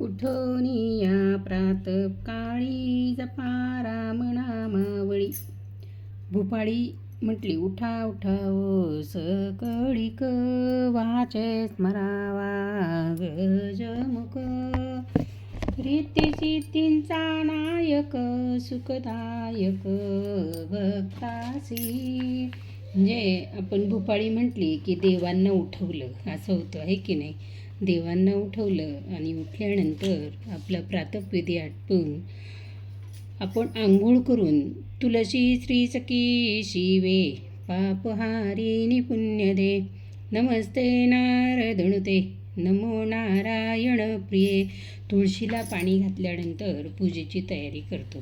उठोनिया प्रात काळी जपा राम नामावळी भूपाळी म्हटली उठा उठा ओ सकळीक वाचे स्मरावा गजमुख रीतीची तींचा नायक सुखदायक भक्तासी. म्हणजे आपण भूपाळी म्हटली की देवांना उठवलं. असं होतं आहे की नाही? देवांना उठवलं आणि उठल्यानंतर आपला प्रातपविधी आटपून आपण आंघोळ करून तुलसी श्री सखी शिवे पापहारिणी पुण्यदे नमस्ते नारदणुते नमो नारायण प्रिये. तुळशीला पाणी घातल्यानंतर पूजेची तयारी करतो.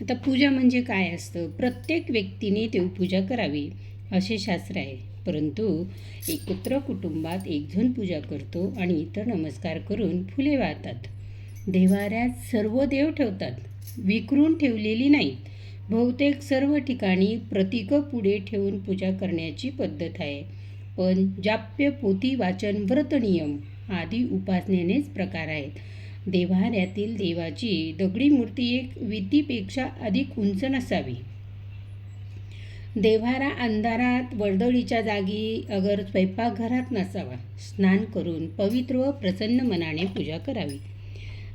आता पूजा म्हणजे काय असतं? प्रत्येक व्यक्तीने देवपूजा करावी असे शास्त्र आहे. परंतु एकत्र कुटुंबात एकजण पूजा करतो आणि इतर नमस्कार करून फुले वाहतात. देवाऱ्यात सर्व देव ठेवतात. विखरून ठेवलेली नाहीत. बहुतेक सर्व ठिकाणी प्रतीकं पुढे ठेवून पूजा करण्याची पद्धत आहे. पण जाप्य पोती वाचन व्रत नियम आदी उपासनेनेच प्रकार आहेत. देवाऱ्यातील देवाची दगडी मूर्ती एक विधीपेक्षा अधिक उंच नसावी. देव्हारा अंधारात वर्दळीच्या जागी अगर स्वयंपाकघरात नसावा स्नान करून पवित्र व प्रसन्न मनाने पूजा करावी.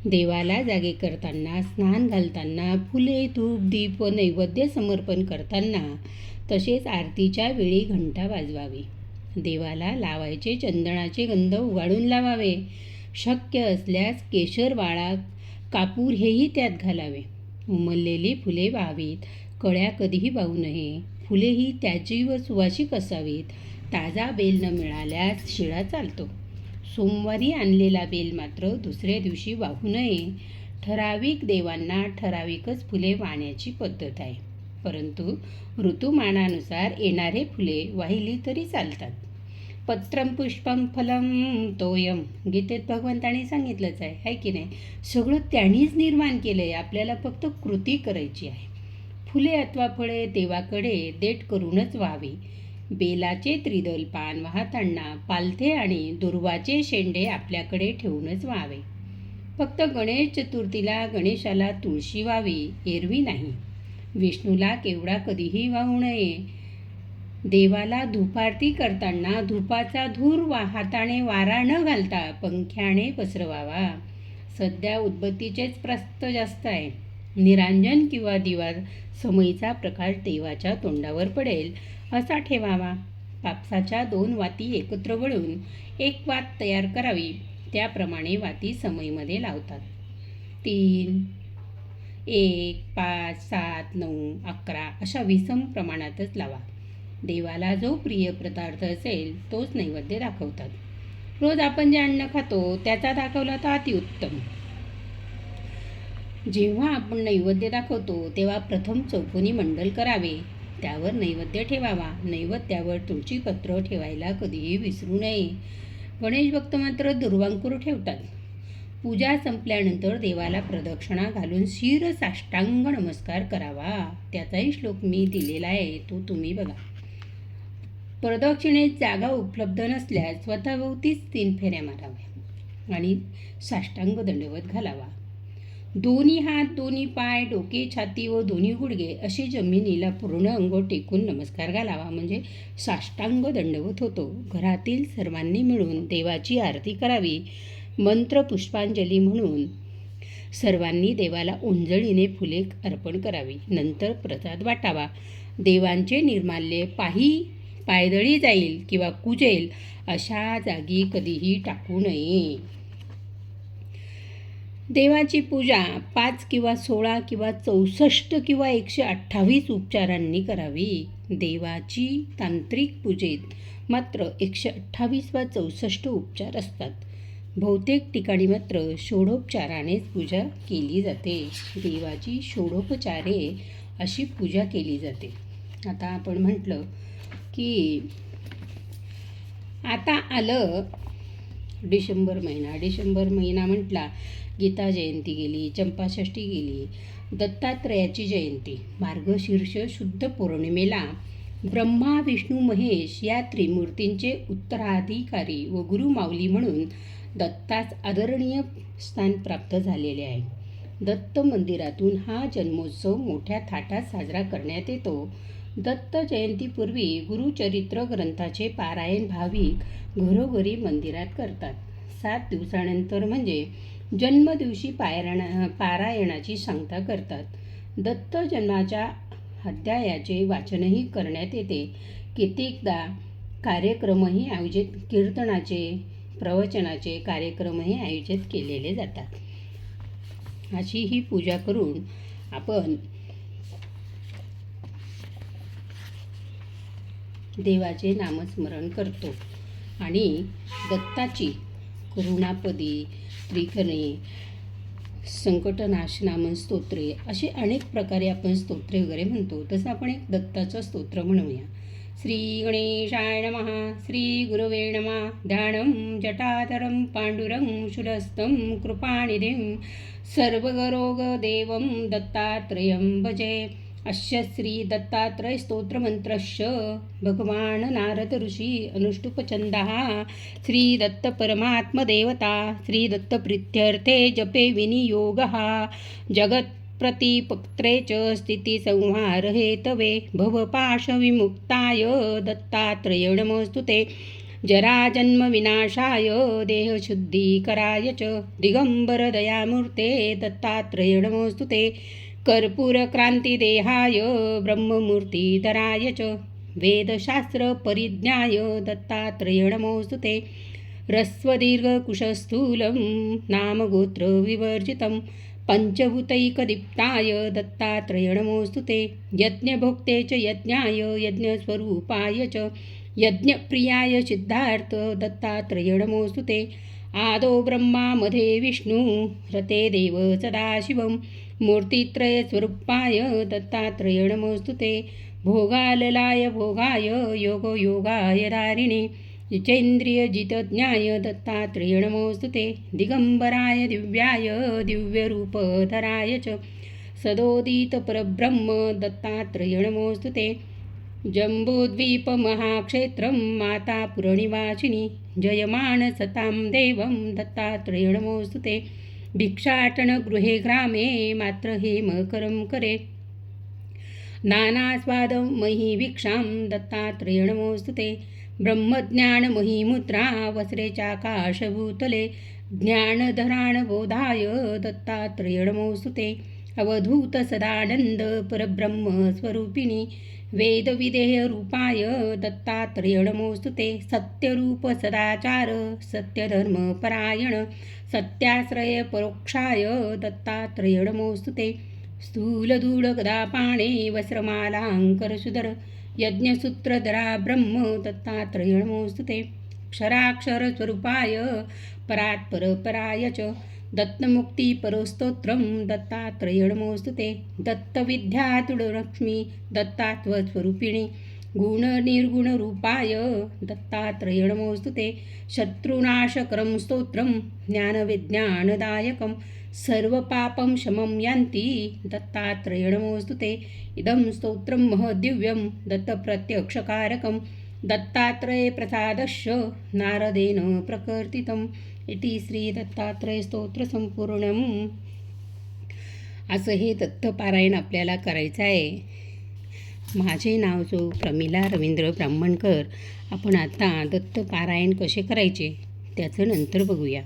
देवाला जागे करताना स्नान घालताना फुले धूप दीप व नैवेद्य समर्पण करताना तसेच आरतीच्या वेळी घंटा वाजवावी. देवाला लावायचे चंदनाचे गंध उगाळून लावावे. शक्य असल्यास केशर वाळा कापूर हेही त्यात घालावे. उमललेली फुले व्हावीत कळ्या कधीही वाहू नये. फुले ही त्याची व सुवासिक असावीत. ताजा बेल न मिळाल्यास शिळा चालतो. सोमवारी आणलेला बेल मात्र दुसऱ्या दिवशी वाहू नये. ठराविक देवांना ठराविकच फुले वाहण्याची पद्धत आहे. परंतु ऋतुमानानुसार येणारे फुले वाहिली तरी चालतात. पत्रम पुष्पम फलम तोयम गीतेत भगवंताने सांगितलंच आहे है की नाही? सगळं त्यांनीच निर्माण केलं आहे आपल्याला फक्त कृती करायची आहे. फुले अथवा फळे देवाकडे देठ करूनच व्हावी. बेलाचे त्रिदल पान वाहताना पालथे आणि दुर्वाचे शेंडे आपल्याकडे ठेवूनच व्हावे. फक्त गणेश चतुर्थीला गणेशाला तुळशी व्हावी एरवी नाही. विष्णूला केवढा कधीही वाहू नये. देवाला धूपारती करताना धूपाचा धूर वा हाताने वारा न घालता पंख्याने पसरवावा. सध्या उदबत्तीचेच प्रस्त जास्त आहे. निरांजन किंवा दिवा समयीचा प्रकाश देवाच्या तोंडावर पडेल. असा ठेवावा. कापसाच्या दोन वाती एकत्र वळून एक वात तयार करावी. त्याप्रमाणे वाती समईमध्ये लावतात. तीन एक पाच सात नऊ अकरा अशा विषम प्रमाणातच लावा. देवाला जो प्रिय पदार्थ असेल तोच नैवेद्य दाखवतात. रोज आपण जे अन्न खातो त्याचा दाखवला तर अतिउत्तम. जेव्हा आपण नैवेद्य दाखवतो तेव्हा प्रथम चौकोनी मंडल करावे. त्यावर नैवेद्य ठेवावा. नैवेद्यावर तुळशीपत्र ठेवायला कधीही विसरू नये. गणेश भक्त मात्र दुर्वांकूर ठेवतात. पूजा संपल्यानंतर देवाला प्रदक्षिणा घालून शिर साष्टांग नमस्कार करावा. त्याचाही श्लोक मी दिलेला आहे तो तुम्ही बघा. प्रदक्षिणेत जागा उपलब्ध नसल्यास स्वतःभोवतीच तीन फेऱ्या माराव्या आणि साष्टांग दंडवत घालावा. दोन्ही हात दोन्ही पाय डोके छाती व दोन्ही गुडघे अशी जमिनीला पूर्ण अंग टेकून नमस्कार घालावा. म्हणजे साष्टांग दंडवत होतो. घरातील सर्वांनी मिळून देवाची आरती करावी. मंत्र पुष्पांजली म्हणून सर्वांनी देवाला उंजळीने फुले अर्पण करावी. नंतर प्रसाद वाटावा. देवांचे निर्माल्य पाही पायदळी जाईल किंवा कुजेल अशा जागी कधीही टाकू नये. देवाची पूजा पाच किंवा सोळा किंवा चौसष्ट किंवा एकशे अठ्ठावीस उपचारांनी करावी. देवाची तांत्रिक पूजेत मात्र एकशे अठ्ठावीस वा चौसष्ट उपचार असतात. बहुतेक ठिकाणी मात्र षोडोपचारानेच पूजा केली जाते. देवाची षोडोपचारे अशी पूजा केली जाते. आता आपण म्हटलं की आता आलं डिसेंबर महिना. डिसेंबर महिना म्हटला गीता जयंती गेली चंपाषष्ठी गेली दत्तात्रयाची जयंती मार्गशीर्ष शुद्ध पौर्णिमेला. ब्रह्मा विष्णू महेश या त्रिमूर्तींचे उत्तराधिकारी व गुरुमाऊली म्हणून दत्तास आदरणीय स्थान प्राप्त झालेले आहे. दत्त मंदिरातून हा जन्मोत्सव मोठ्या थाटात साजरा करण्यात येतो. दत्त जयंतीपूर्वी गुरुचरित्र ग्रंथाचे पारायण भाविक घरोघरी मंदिरात करतात. सात दिवसानंतर म्हणजे जन्मदिवशी पारायणा पारायणाची सांगता करतात. दत्त जन्माच्या अध्यायाचे वाचनही करण्यात येते. कित्येकदा कार्यक्रमही आयोजित कीर्तनाचे प्रवचनाचे कार्यक्रमही आयोजित केलेले जातात. अशी ही पूजा करून आपण देवाचे नामस्मरण करतो. आणि दत्ताची करुणापदी त्रिकणे संकटनाशनामन स्तोत्रे असे अनेक प्रकारे आपण स्तोत्रे वगैरे म्हणतो. तसं आपण एक दत्ताचं स्तोत्र म्हणूया. श्री गणेशाय नमः श्री गुरवे नमः. ध्यानं जटातरं पाण्डुरं शुरस्तं कृपानिधिं. सर्वगरोगदेवं दत्तात्रयं भजे. अस्य श्री दत्तात्रय स्तोत्रमन्त्रस्य भगवान् नारद ऋषी अनुष्टुपचन्दः श्री दत्तपरमात्मदेवता श्री दत्तप्रीत्यर्थे जपे विनियोगः. जगत्प्रतिपत्रे च स्थितिसंहार हेतवे भवपाशविमुक्ताय दत्तात्रय नमोऽस्तु ते जराजन्मविनाशाय देहशुद्धीकराय च दिगम्बरदयामूर्ते दत्तात्रय नमोऽस्तु ते. कर्पूरक्रान्तिदेहाय ब्रह्ममूर्तिधराय च वेदशास्त्रपरिज्ञाय दत्तात्रय नमोऽस्तु नाम गोत्र नामगोत्रविवर्जितं पञ्चभूतैकदीप्ताय दत्तात्रय नमोऽस्तु यज्ञभोक्ते च यज्ञाय यज्ञस्वरूपाय च यज्ञप्रियाय सिद्धार्थ दत्तात्रय नमोऽस्तु आदौ ब्रह्मा मध्ये विष्णु रते देव सदाशिवं। मूर्तित्रयस्वरूपाय दत्तात्रय नमोऽस्तु ते। भोगाललाय भोगाय योगयोगाय दारिणे। जितेन्द्रियजितज्ञाय दत्तात्रय नमोऽस्तु ते। दिगम्बराय दिव्याय दिव्यरूपधराय च। सदोदितपरब्रह्म दत्तात्रय नमोऽस्तु ते। जम्बूद्वीपमहाक्षेत्रं मातापुरनिवासिनी जयमानसतां देवं दत्तात्रेयणमोऽस्तु ते। भिक्षाटनगृहे ग्रामे मात्र हेमकरं करे। नानास्वादमयी भिक्षां दत्तात्रेयणमोऽस्तु ते। ब्रह्मज्ञानमहीमुद्रा वस्त्रे चाकाशभूतले। ज्ञानधराणबोधाय दत्तात्रेयणमोऽस्तु ते। अवधूत परब्रह्मस्वरूपिणी। वेदविधेयरूपाय दत्तात्रय नमोऽस्तु ते सत्यरूप सदाचार सत्यधर्मपरायण सत्याश्रय परोक्षाय दत्तात्रयणमोऽस्तु ते स्थूलधूळगदापाणे वस्त्रमालाङ्करसुधर यज्ञसूत्रधरा ब्रह्म दत्तात्रयणमोऽस्तु ते क्षराक्षरस्वरूपाय परात्परपराय च दत्तमुक्ती परोस्तोत्रम दत्तात्रयणमोस्तु ते। दत्तविद्यातुडलक्ष्मी दत्तात्वस्वरूपिणी गुणनिर्गुणरूपाय दत्तात्रयणमोस्तु ते। शत्रुनाशकरं स्तोत्रं ज्ञानविज्ञानदायकं सर्वपापं शमं यान्ति दत्तात्रयणमोस्तु ते। इदं स्तोत्रं महदिव्यं दत्तप्रत्यक्षकारकं दत्तात्रयप्रसादस्य नारदेन प्रकर्तितं इति संपूर्ण असं हे दत्तपारायण आपल्याला करायचं आहे. माझे नाव जो प्रमिला रवींद्र ब्राह्मणकर. आपण आता दत्तपारायण कसे करायचे? त्याचं नंतर बघूया.